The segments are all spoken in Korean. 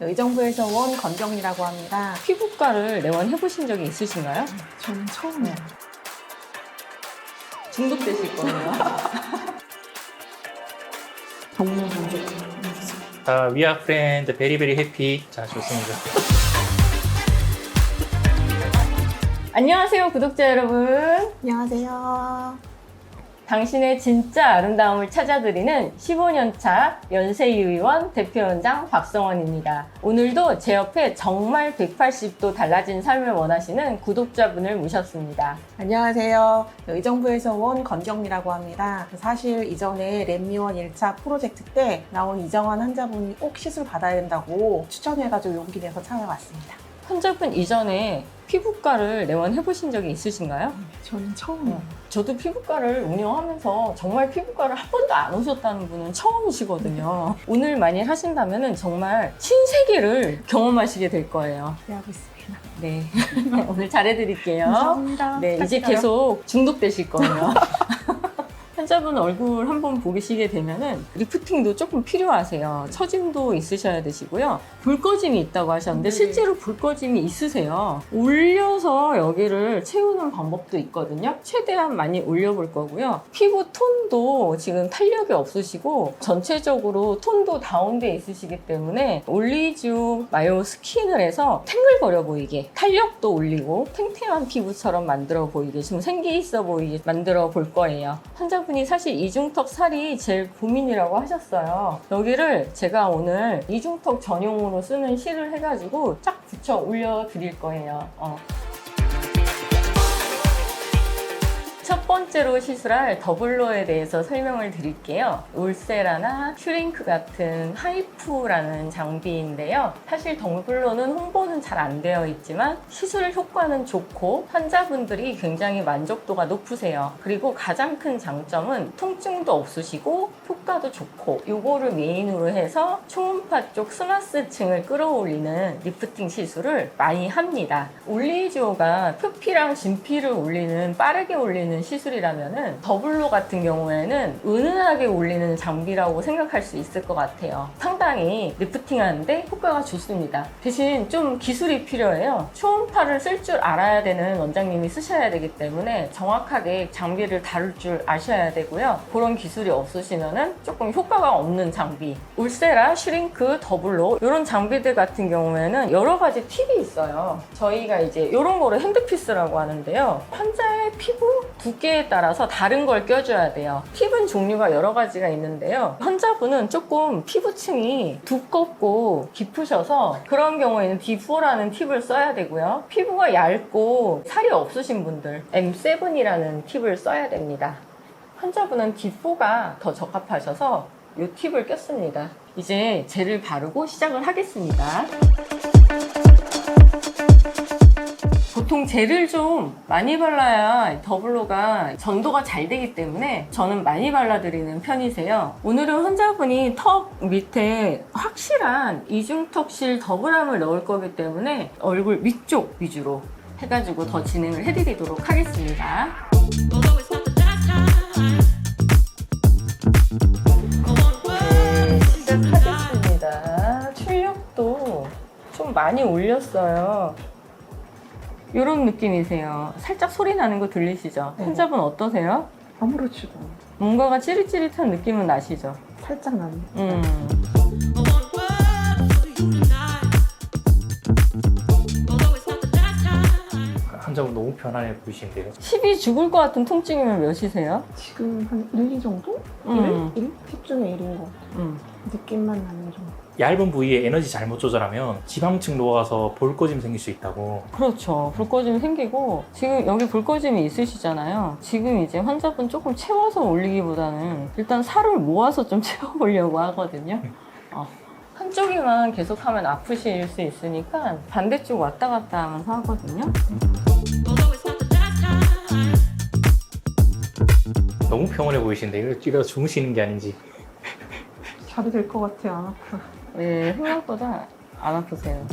의정부에서 온 건정이라고 합니다. 피부과를 내원해 보신 적이 있으신가요? 저는 처음이에요. 중독되실 거예요. 정말 만족해요. 자, we are friend, very very happy. 자, 좋습니다. 안녕하세요, 구독자 여러분. 안녕하세요. 당신의 진짜 아름다움을 찾아드리는 15년차 연세유의원 대표위원장 박성원입니다. 오늘도 제 옆에 정말 180도 달라진 삶을 원하시는 구독자분을 모셨습니다. 안녕하세요. 의정부에서 온 건정이라고 합니다. 사실 이전에 랩미원 1차 프로젝트 때 나온 이정환 환자분이 꼭 시술 받아야 된다고 추천해가지고 용기 내서 찾아왔습니다. 환자분 이전에 피부과를 내원해 보신 적이 있으신가요? 저는 처음이에요. 저도 피부과를 운영하면서 정말 피부과를 한 번도 안 오셨다는 분은 처음이시거든요. 오늘 만일 하신다면 정말 신세계를 경험하시게 될 거예요. 기대하고 있습니다. 네. 오늘 잘해드릴게요. 감사합니다. 네, 이제 부탁드려요. 계속 중독되실 거예요. 환자분 얼굴 한번 보시게 되면은 리프팅도 조금 필요하세요. 처짐도 있으셔야 되시고요. 불 꺼짐이 있다고 하셨는데 네. 실제로 불 꺼짐이 있으세요. 올려서 여기를 채우는 방법도 있거든요. 최대한 많이 올려볼 거고요. 피부 톤도 지금 탄력이 없으시고 전체적으로 톤도 다운돼 있으시기 때문에 올리지움 마요 스킨을 해서 탱글거려 보이게 탄력도 올리고 탱탱한 피부처럼 만들어 보이게 좀 생기 있어 보이게 만들어 볼 거예요. 환자분이 사실 이중턱 살이 제일 고민이라고 하셨어요. 여기를 제가 오늘 이중턱 전용으로 쓰는 실을 해가지고 쫙 붙여 올려 드릴 거예요. 어. 첫 번째로 시술할 더블로에 대해서 설명을 드릴게요. 울세라나 슈링크 같은 하이프라는 장비인데요. 사실 더블로는 홍보는 잘 안 되어 있지만 시술 효과는 좋고 환자분들이 굉장히 만족도가 높으세요. 그리고 가장 큰 장점은 통증도 없으시고 효과도 좋고 요거를 메인으로 해서 초음파 쪽 스마스층을 끌어올리는 리프팅 시술을 많이 합니다. 올리지오가 표피랑 진피를 올리는 빠르게 올리는 시술이라면은 더블로 같은 경우에는 은은하게 올리는 장비라고 생각할 수 있을 것 같아요. 상당히 리프팅 하는데 효과가 좋습니다. 대신 좀 기술이 필요해요. 초음파를 쓸 줄 알아야 되는 원장님이 쓰셔야 되기 때문에 정확하게 장비를 다룰 줄 아셔야 되고요. 그런 기술이 없으시면은 조금 효과가 없는 장비. 울세라, 슈링크, 더블로 이런 장비들 같은 경우에는 여러 가지 팁이 있어요. 저희가 이제 이런 거를 핸드피스라고 하는데요. 환자의 피부 두께에 따라서 다른 걸 껴줘야 돼요. 팁은 종류가 여러 가지가 있는데요. 환자분은 조금 피부층이 두껍고 깊으셔서 그런 경우에는 D4라는 팁을 써야 되고요. 피부가 얇고 살이 없으신 분들 M7이라는 팁을 써야 됩니다. 환자분은 D4가 더 적합하셔서 이 팁을 꼈습니다. 이제 젤을 바르고 시작을 하겠습니다. 보통 젤을 좀 많이 발라야 더블로가 전도가 잘 되기 때문에 저는 많이 발라드리는 편이세요. 오늘은 환자분이 턱 밑에 확실한 이중턱실 더블함을 넣을 거기 때문에 얼굴 위쪽 위주로 해가지고 더 진행을 해드리도록 하겠습니다. 네, 시작하겠습니다. 출력도 좀 많이 올렸어요. 이런 느낌이세요. 살짝 소리 나는 거 들리시죠? 네. 환자분 어떠세요? 아무렇지도 않아요. 뭔가가 찌릿찌릿한 느낌은 나시죠? 살짝 나는. 음. 환자분 너무 편안해 보이시는데요. 10이 죽을 것 같은 통증이면 몇이세요? 지금 한 1, 2 정도? 음. 1? 1? 10 중에 1인 것 같아요. 음. 느낌만 나는 정도. 얇은 부위에 에너지 잘못 조절하면 지방층 녹아서 볼 꺼짐 생길 수 있다고. 그렇죠. 불꺼짐이 생기고 지금 여기 불꺼짐이 있으시잖아요. 지금 이제 환자분 조금 채워서 올리기보다는 일단 살을 모아서 좀 채워보려고 하거든요. 어. 한쪽에만 계속하면 아프실 수 있으니까 반대쪽 왔다 갔다 하면서 하거든요. 너무 평온해 보이시는데 이거 이러 주무시는 게 아닌지. 자도 될것 같아요. 안 아파. 네, 생각보다 안 아프세요.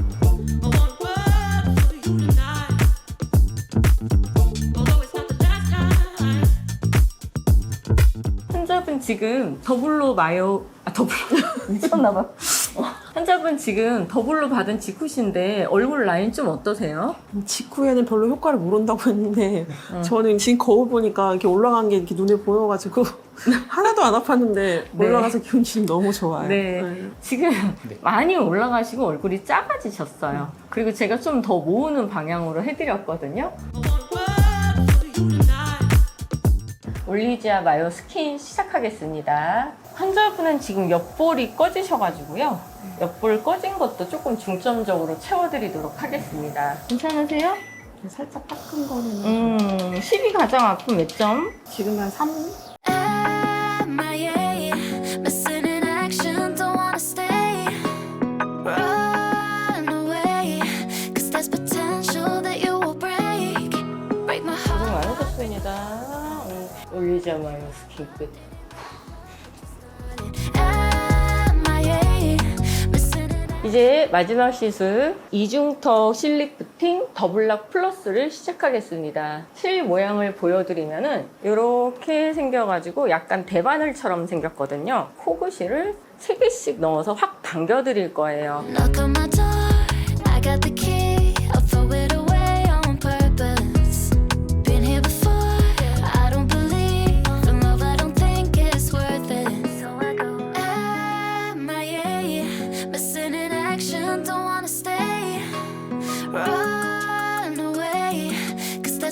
환자분 지금 더블로 마요 아 더블로 미쳤나봐. 어, 환자분 지금 더블로 받은 직후신데 얼굴 라인 좀 어떠세요? 직후에는 별로 효과를 모른다고 했는데 응. 저는 지금 거울 보니까 이렇게 올라간 게 이렇게 눈에 보여가지고 하나도 안 아팠는데 네. 올라가서 기분 지금 너무 좋아요. 네. 지금 네. 많이 올라가시고 얼굴이 작아지셨어요. 그리고 제가 좀 더 모으는 방향으로 해드렸거든요. 올리지아 마요 스킨 시작하겠습니다. 환자분은 지금 옆볼이 꺼지셔가지고요. 옆볼 꺼진 것도 조금 중점적으로 채워드리도록 하겠습니다. 괜찮으세요? 살짝 닦은 거는 음, 10이 가장 아픈 몇 점? 지금 한 3? 올리지아 마요 스킨 끝. MIA, missing in 이제 마지막 시술 이중턱 실리프팅 더블락 플러스를 시작하겠습니다. 실 모양을 보여드리면은 이렇게 생겨가지고 약간 대바늘처럼 생겼거든요. 코그실을 3개씩 넣어서 확 당겨드릴 거예요.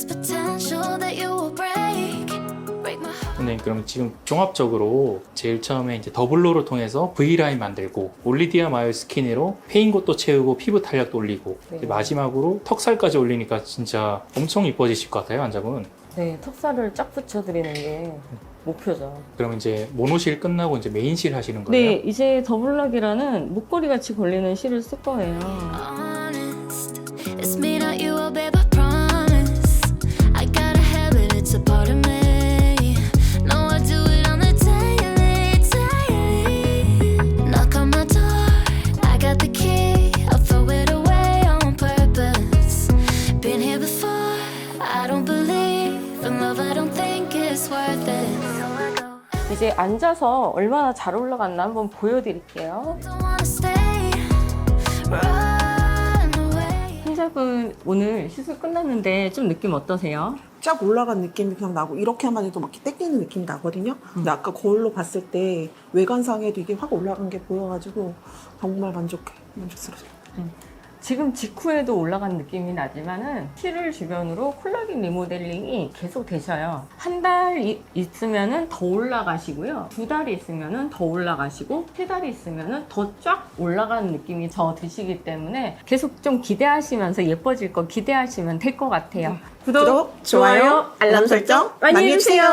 Heart. 네, 그럼 지금 종합적으로 제일 처음에 이제 더블로를 통해서 V라인 만들고 올리디아 마요 스키니로 페인 곳도 채우고 피부 탄력도 올리고 네. 마지막으로 턱살까지 올리니까 진짜 엄청 이뻐지실 것 같아요 환자분. 네, 턱살을 쫙 붙여드리는 게 목표죠. 그럼 이제 모노실 끝나고 이제 메인실 하시는 거예요? 네, 이제 더블락이라는 목걸이 같이 걸리는 실을 쓸 거예요. 앉아서 얼마나 잘 올라갔나 한번 보여드릴게요. 환자분 오늘 시술 끝났는데 좀 느낌 어떠세요? 쫙 올라간 느낌이 그냥 나고 이렇게만 해도 막 이렇게 땡기는 느낌이 나거든요. 근데 아까 거울로 봤을 때 외관상에도 이게 확 올라간 게 보여가지고 정말 만족해. 만족스러워요. 지금 직후에도 올라간 느낌이 나지만은 실을 주변으로 콜라겐 리모델링이 계속 되셔요. 한 달 있으면은 더 올라가시고요. 두달 있으면은 더 올라가시고 세달 있으면은 더 쫙 올라가는 느낌이 저 드시기 때문에 계속 좀 기대하시면서 예뻐질 거 기대하시면 될 것 같아요. 구독, 구독, 좋아요, 알람 설정 많이 해주세요.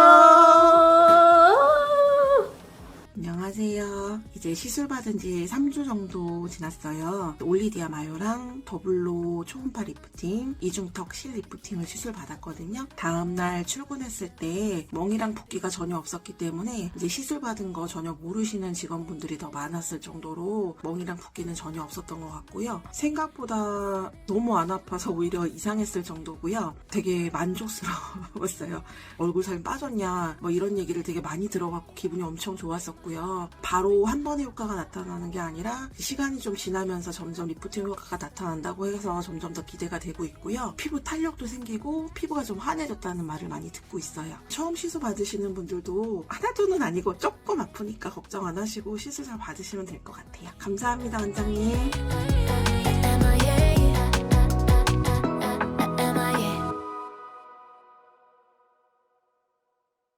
안녕 하세요. 이제 시술 받은 지 3주 정도 지났어요. 올리디아 마요랑 더블로 초음파 리프팅, 이중턱 실 리프팅을 시술 받았거든요. 다음날 출근했을 때 멍이랑 붓기가 전혀 없었기 때문에 이제 시술 받은 거 전혀 모르시는 직원분들이 더 많았을 정도로 멍이랑 붓기는 전혀 없었던 것 같고요. 생각보다 너무 안 아파서 오히려 이상했을 정도고요. 되게 만족스러웠어요. 얼굴 살 빠졌냐 뭐 이런 얘기를 되게 많이 들어갖고 기분이 엄청 좋았었고요. 바로 한 번의 효과가 나타나는 게 아니라 시간이 좀 지나면서 점점 리프팅 효과가 나타난다고 해서 점점 더 기대가 되고 있고요. 피부 탄력도 생기고 피부가 좀 환해졌다는 말을 많이 듣고 있어요. 처음 시술 받으시는 분들도 하나도는 아니고 조금 아프니까 걱정 안 하시고 시술 잘 받으시면 될 것 같아요. 감사합니다 원장님.